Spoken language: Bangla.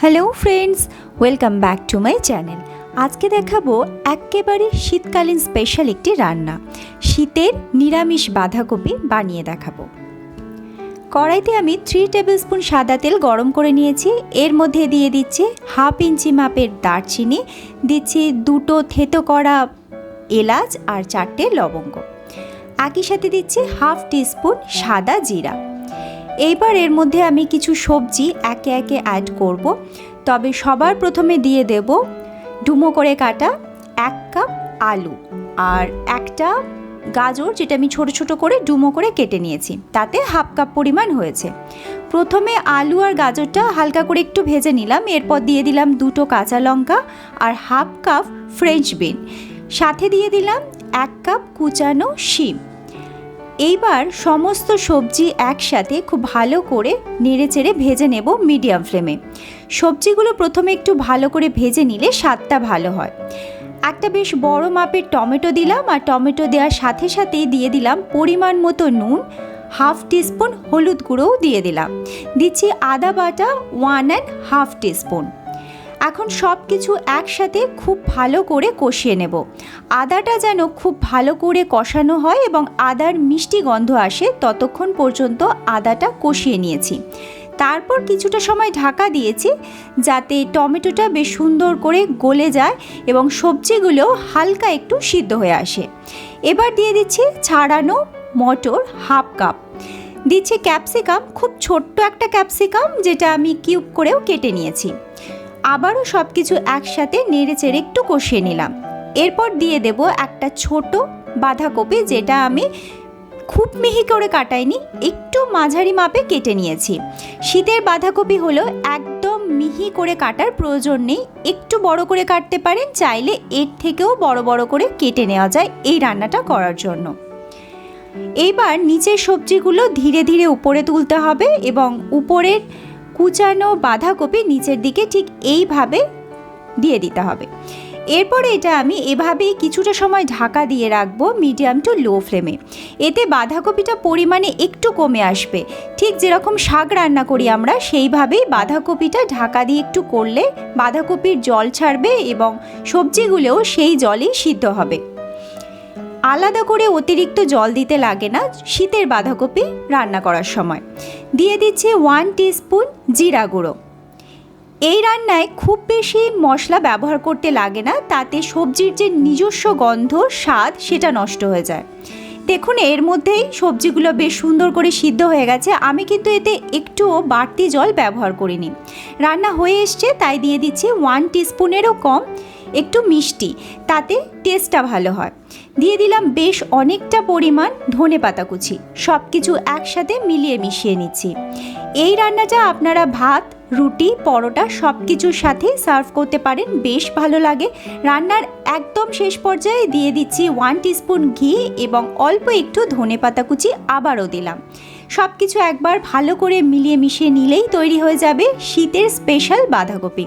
Hello friends welcome back to my channel আজকে দেখাবো একেবারে শীতকালীন স্পেশাল একটি রান্না। শীতের নিরামিষ বাঁধাকপি বানিয়ে দেখাবো। কড়াইতে আমি থ্রি টেবিল স্পুন সাদা তেল গরম করে নিয়েছি। এর মধ্যে দিয়ে দিচ্ছি হাফ ইঞ্চি মাপের দারচিনি। দিচ্ছি দুটো থেতো করা এলাচ আর চারটে লবঙ্গ। একই সাথে দিচ্ছি হাফ টিস্পুন সাদা জিরা। এইবার এর মধ্যে আমি কিছু সবজি একে একে অ্যাড করব। তবে সবার প্রথমে দিয়ে দেব ডুমো করে কাটা এক কাপ আলু আর একটা গাজর যেটা আমি ছোট ছোট করে ডুমো করে কেটে নিয়েছি। তাতে হাফ কাপ পরিমাণ হয়েছে। প্রথমে আলু আর গাজরটা হালকা করে একটু ভেজে নিলাম। এরপর দিয়ে দিলাম দুটো কাঁচা লঙ্কা আর হাফ কাপ ফ্রেঞ্চ বিন। সাথে দিয়ে দিলাম এক কাপ কুচানো শিম। এইবার সমস্ত সবজি একসাথে খুব ভালো করে নেড়ে চেড়ে ভেজে নেব মিডিয়াম ফ্লেমে। সবজিগুলো প্রথমে একটু ভালো করে ভেজে নিলে স্বাদটা ভালো হয়। একটা বেশ বড় মাপের টমেটো দিলাম আর টমেটো দেওয়ার সাথে সাথেই দিয়ে দিলাম পরিমাণ মতো নুন, হাফ টিস্পুন হলুদ গুঁড়োও দিয়ে দিলাম। দিচ্ছি আদা বাটা ওয়ান অ্যান্ড হাফ টিস্পুন। এখন সব কিছু একসাথে খুব ভালো করে কষিয়ে নেব। আদাটা যেন খুব ভালো করে কষানো হয় এবং আদার মিষ্টি গন্ধ আসে ততক্ষণ পর্যন্ত আদাটা কষিয়ে নিয়েছি। তারপর কিছুটা সময় ঢাকা দিয়েছি যাতে টমেটোটা বেশ সুন্দর করে গলে যায় এবং সবজিগুলো হালকা একটু সিদ্ধ হয়ে আসে। এবার দিয়ে দিচ্ছি ছাড়ানো মটর হাফ কাপ। দিচ্ছি ক্যাপসিকাম, খুব ছোট্ট একটা ক্যাপসিকাম যেটা আমি কিউব করেও কেটে নিয়েছি। আবারও সব কিছু একসাথে নেড়ে চেড়ে একটু কষিয়ে নিলাম। এরপর দিয়ে দেব একটা ছোট বাঁধাকপি যেটা আমি খুব মিহি করে কাটাইনি, একটু মাঝারি মাপে কেটে নিয়েছি। শীতের বাঁধাকপি হলো একদম মিহি করে কাটার প্রয়োজন নেই, একটু বড় করে কাটতে পারেন, চাইলে এর থেকেও বড় বড় করে কেটে নেওয়া যায় এই রান্নাটা করার জন্য। এইবার নিচের সবজিগুলো ধীরে ধীরে উপরে তুলতে হবে এবং উপরের কুচানো বাঁধাকপি নিচের দিকে ঠিক এইভাবে দিয়ে দিতে হবে। এরপরে এটা আমি এভাবেই কিছুটা সময় ঢাকা দিয়ে রাখব মিডিয়াম টু লো ফ্লেমে। এতে বাঁধাকপিটা পরিমাণে একটু কমে আসবে। ঠিক যেরকম শাক রান্না করি আমরা, সেইভাবেই বাঁধাকপিটা ঢাকা দিয়ে একটু করলে বাঁধাকপির জল ছাড়বে এবং সবজিগুলোও সেই জলেই সিদ্ধ হবে। আলাদা করে অতিরিক্ত জল দিতে লাগে না শীতের বাঁধাকপি রান্না করার সময়। দিয়ে দিচ্ছে ওয়ান টিস্পুন জিরা গুঁড়ো। এই রান্নায় খুব বেশি মশলা ব্যবহার করতে লাগে না, তাতে সবজির যে নিজস্ব গন্ধ, স্বাদ সেটা নষ্ট হয়ে যায়। দেখুন, এর মধ্যেই সবজিগুলো বেশ সুন্দর করে সিদ্ধ হয়ে গেছে। আমি কিন্তু এতে একটুও বাড়তি জল ব্যবহার করিনি। রান্না হয়ে এসছে, তাই দিয়ে দিচ্ছি ওয়ান টিস্পুনেরও কম। একটু মিষ্টি, তাতে টেস্টটা ভালো হয়। দিয়ে দিলাম বেশ অনেকটা পরিমাণ ধনে পাতা কুচি সব কিছু একসাথে মিলিয়ে মিশিয়ে নিচ্ছি। এই রান্নাটা আপনারা ভাত, রুটি, পরোটা সব কিছুর সাথে সার্ভ করতে পারেন, বেশ ভালো লাগে। রান্নার একদম শেষ পর্যায়ে দিয়ে দিচ্ছি ওয়ান টিস্পুন ঘি এবং অল্প একটু ধনে পাতা কুচি আবারও দিলাম। সব কিছু একবার ভালো করে মিলিয়ে মিশিয়ে নিলেই তৈরি হয়ে যাবে শীতের স্পেশাল বাঁধাকপি।